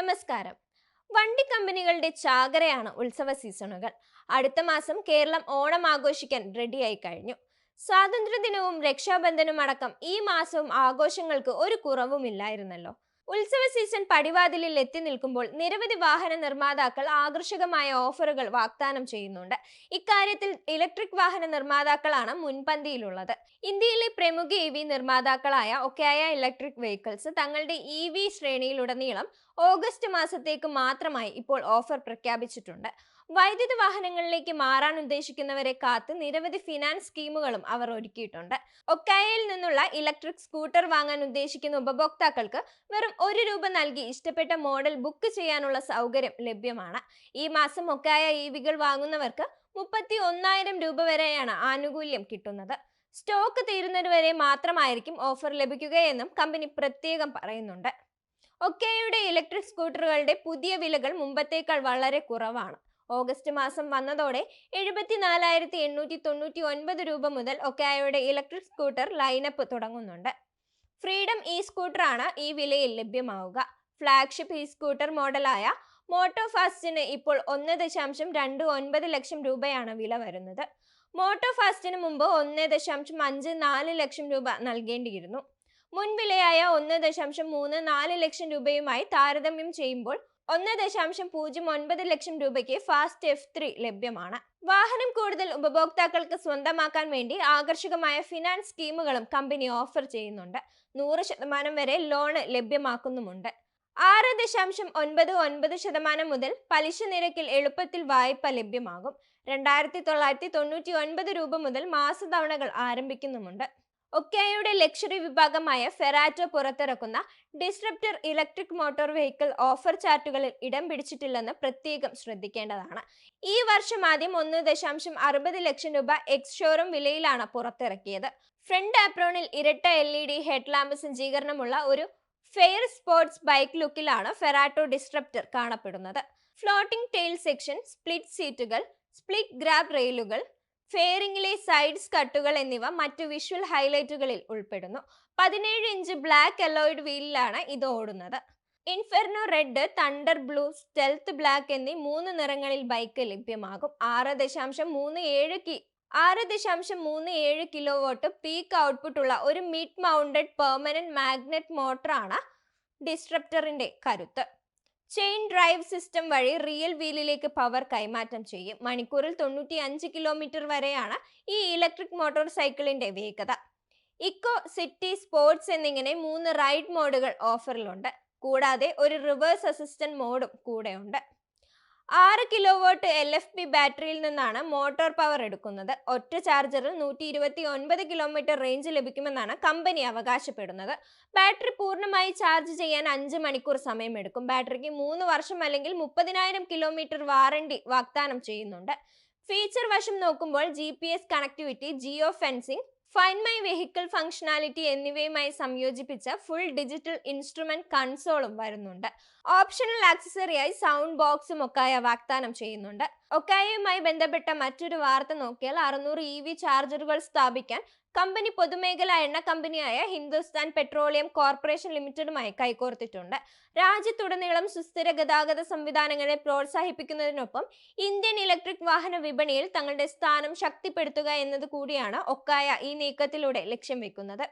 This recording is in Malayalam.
നമസ്കാരം. വണ്ടി കമ്പനികളുടെ ചാകരയാണ് ഉത്സവ സീസണുകൾ. അടുത്ത മാസം കേരളം ഓണം ആഘോഷിക്കാൻ റെഡിയായി കഴിഞ്ഞു. സ്വാതന്ത്ര്യദിനവും രക്ഷാബന്ധനും അടക്കം ഈ മാസവും ആഘോഷങ്ങൾക്ക് ഒരു കുറവുമില്ലായിരുന്നല്ലോ ഉത്സവ സീസൺ പടിവാതിലിൽ എത്തി നിൽക്കുമ്പോൾ നിരവധി വാഹന നിർമ്മാതാക്കൾ ആകർഷകമായ ഓഫറുകൾ വാഗ്ദാനം ചെയ്യുന്നുണ്ട്. ഇക്കാര്യത്തിൽ ഇലക്ട്രിക് വാഹന നിർമ്മാതാക്കളാണ് മുൻപന്തിയിലുള്ളത്. ഇന്ത്യയിലെ പ്രമുഖ ഇ വി നിർമ്മാതാക്കളായ ഒക്കെയായ ഇലക്ട്രിക് വെഹിക്കിൾസ് തങ്ങളുടെ ഇ വി ശ്രേണിയിലുടനീളം ഓഗസ്റ്റ് മാസത്തേക്ക് മാത്രമായി ഇപ്പോൾ ഓഫർ പ്രഖ്യാപിച്ചിട്ടുണ്ട്. വൈദ്യുത വാഹനങ്ങളിലേക്ക് മാറാൻ ഉദ്ദേശിക്കുന്നവരെ കാത്ത് നിരവധി ഫിനാൻസ് സ്കീമുകളും അവർ ഒരുക്കിയിട്ടുണ്ട്. ഒക്കായയിൽ നിന്നുള്ള ഇലക്ട്രിക് സ്കൂട്ടർ വാങ്ങാൻ ഉദ്ദേശിക്കുന്ന ഉപഭോക്താക്കൾക്ക് വെറും ഒരു രൂപ നൽകി ഇഷ്ടപ്പെട്ട മോഡൽ ബുക്ക് ചെയ്യാനുള്ള സൗകര്യം ലഭ്യമാണ്. ഈ മാസം ഒക്കായ ഇ വികൾ വാങ്ങുന്നവർക്ക് മുപ്പത്തി ഒന്നായിരം രൂപ വരെയാണ് ആനുകൂല്യം കിട്ടുന്നത്. സ്റ്റോക്ക് തീരുന്നതുവരെ മാത്രമായിരിക്കും ഓഫർ ലഭിക്കുകയെന്നും കമ്പനി പ്രത്യേകം പറയുന്നുണ്ട്. ഒക്കെയുടെ ഇലക്ട്രിക് സ്കൂട്ടറുകളുടെ പുതിയ വിലകൾ മുമ്പത്തേക്കാൾ വളരെ കുറവാണ്. ഓഗസ്റ്റ് മാസം വന്നതോടെ എഴുപത്തിനാലായിരത്തി എണ്ണൂറ്റി തൊണ്ണൂറ്റി ഒൻപത് രൂപ മുതൽ ഒക്കെയുടെ ഇലക്ട്രിക് സ്കൂട്ടർ ലൈനപ്പ് തുടങ്ങുന്നുണ്ട്. ഫ്രീഡം ഇ സ്കൂട്ടറാണ് ഈ വിലയിൽ ലഭ്യമാവുക. ഫ്ലാഗ്ഷിപ്പ് ഇ സ്കൂട്ടർ മോഡലായ മോട്ടോ ഫാസ്റ്റിന് ഇപ്പോൾ ഒന്ന് ദശാംശം രണ്ട് ഒൻപത് ലക്ഷം രൂപയാണ് വില വരുന്നത്. മോട്ടോ ഫാസ്റ്റിന് മുമ്പ് ഒന്ന് ദശാംശം അഞ്ച് നാല് ലക്ഷം രൂപ നൽകേണ്ടിയിരുന്നു. മുൻവിലയായ ഒന്ന് ദശാംശം മൂന്ന് നാല് ലക്ഷം രൂപയുമായി താരതമ്യം ചെയ്യുമ്പോൾ ഒന്ന് ദശാംശം പൂജ്യം ഒൻപത് ലക്ഷം രൂപയ്ക്ക് ഫാസ്റ്റ് എഫ് ത്രീ ലഭ്യമാണ്. വാഹനം കൂടുതൽ ഉപഭോക്താക്കൾക്ക് സ്വന്തമാക്കാൻ വേണ്ടി ആകർഷകമായ ഫിനാൻസ് സ്കീമുകളും കമ്പനി ഓഫർ ചെയ്യുന്നുണ്ട്. നൂറ് ശതമാനം വരെ ലോണ് ലഭ്യമാക്കുന്നുമുണ്ട്. ആറ് ദശാംശം ഒൻപത് ഒൻപത് ശതമാനം മുതൽ പലിശ നിരക്കിൽ എളുപ്പത്തിൽ വായ്പ ലഭ്യമാകും. രണ്ടായിരത്തി തൊള്ളായിരത്തി തൊണ്ണൂറ്റി ഒൻപത് രൂപ മുതൽ മാസതവണകൾ ആരംഭിക്കുന്നുമുണ്ട്. ഒക്കെയുടെ ലക്ഷറി വിഭാഗമായ ഫെറാറ്റോ പുറത്തിറക്കുന്ന Disruptor electric motor vehicle offer ചാർട്ടുകളിൽ ഇടം പിടിച്ചിട്ടില്ലെന്ന് പ്രത്യേകം ശ്രദ്ധിക്കേണ്ടതാണ്. ഈ വർഷം ആദ്യം ഒന്ന് ദശാംശം അറുപത് ലക്ഷം രൂപ എക്സ് ഷോറൂം വിലയിലാണ് പുറത്തിറക്കിയത്. ഫ്രണ്ട് ആപ്രോണിൽ ഇരട്ട എൽ ഇ ഡി ഹെഡ്ലാമ്പ് സജ്ജീകരണമുള്ള ഒരു ഫെയർ സ്പോർട്സ് ബൈക്ക് ലുക്കിലാണ് ഫെറാറ്റോ ഡിസ്ട്രപ്റ്റർ കാണപ്പെടുന്നത്. ഫ്ലോട്ടിംഗ് ടെയിൽ സെക്ഷൻ സ്പ്ലിറ്റ് സീറ്റുകൾ സ്പ്ലിറ്റ് ഗ്രാബ് റെയിലുകൾ ഫെയറിംഗിലെ സൈഡ്സ് കട്ടുകൾ എന്നിവ മറ്റു വിഷ്വൽ ഹൈലൈറ്റുകളിൽ ഉൾപ്പെടുന്നു. പതിനേഴ് ഇഞ്ച് ബ്ലാക്ക് അലോയിഡ് വീലിലാണ് ഇത് ഓടുന്നത്. Inferno red thunder blue stealth black എന്നീ മൂന്ന് നിറങ്ങളിൽ ബൈക്ക് ലഭ്യമാകും. ആറ് ദശാംശം മൂന്ന് ഏഴ് കി ആറ് ദശാംശം മൂന്ന് ഏഴ് കിലോ വോട്ട് പീക്ക് ഔട്ട്പുട്ട് ഉള്ള ഒരു മിഡ് മൗണ്ടഡ് പെർമനന്റ് മാഗ്നറ്റ് മോട്ടറാണ് ഡിസ്ട്രപ്റ്ററിന്റെ കരുത്ത്. ചെയിൻ ഡ്രൈവ് സിസ്റ്റം വഴി റിയൽ വീലിലേക്ക് പവർ കൈമാറ്റം ചെയ്യും. മണിക്കൂറിൽ തൊണ്ണൂറ്റി അഞ്ച് കിലോമീറ്റർ വരെയാണ് ഈ ഇലക്ട്രിക് മോട്ടോർ സൈക്കിളിന്റെ വേഗത. ഇക്കോ സിറ്റി സ്പോർട്സ് എന്നിങ്ങനെ മൂന്ന് റൈഡ് മോഡുകൾ ഓഫറിലുണ്ട് കൂടാതെ ഒരു റിവേഴ്സ് അസിസ്റ്റന്റ് മോഡും കൂടെയുണ്ട് ആറ് kilo watt L F P ബാറ്ററിയിൽ നിന്നാണ് മോട്ടോർ പവർ എടുക്കുന്നത്. ഒറ്റ ചാർജറിൽ നൂറ്റി ഇരുപത്തി ഒൻപത് കിലോമീറ്റർ റേഞ്ച് ലഭിക്കുമെന്നാണ് കമ്പനി അവകാശപ്പെടുന്നത്. ബാറ്ററി പൂർണമായി ചാർജ് ചെയ്യാൻ അഞ്ച് മണിക്കൂർ സമയമെടുക്കും. ബാറ്ററിക്ക് മൂന്ന് വർഷം അല്ലെങ്കിൽ മുപ്പതിനായിരം കിലോമീറ്റർ വാറണ്ടി വാഗ്ദാനം ചെയ്യുന്നുണ്ട്. ഫീച്ചർ വശം നോക്കുമ്പോൾ G connectivity geofencing find my vehicle functionality എന്നിവയുമായി സംയോജിപ്പിച്ച ഫുൾ ഡിജിറ്റൽ ഇൻസ്ട്രുമെന്റ് കൺസോളും വരുന്നുണ്ട്. ഓപ്ഷണൽ ആക്സസറിയായി സൗണ്ട് ബോക്സും ഒക്കായ വാഗ്ദാനം ചെയ്യുന്നുണ്ട്. ഒക്കായയുമായി ബന്ധപ്പെട്ട മറ്റൊരു വാർത്ത നോക്കിയാൽ അറുന്നൂറ് ഇ വി ചാർജറുകൾ സ്ഥാപിക്കാൻ കമ്പനി പൊതുമേഖലാ എണ്ണ കമ്പനിയായ ഹിന്ദുസ്ഥാൻ പെട്രോളിയം കോർപ്പറേഷൻ ലിമിറ്റഡുമായി കൈകോർത്തിട്ടുണ്ട്. രാജ്യത്തുടനീളം സുസ്ഥിര ഗതാഗത സംവിധാനങ്ങളെ പ്രോത്സാഹിപ്പിക്കുന്നതിനൊപ്പം ഇന്ത്യൻ ഇലക്ട്രിക് വാഹന വിപണിയിൽ തങ്ങളുടെ സ്ഥാനം ശക്തിപ്പെടുത്തുക എന്നത് കൂടിയാണ് ഒക്കായ ഈ നീക്കത്തിലൂടെ ലക്ഷ്യം വെക്കുന്നത്.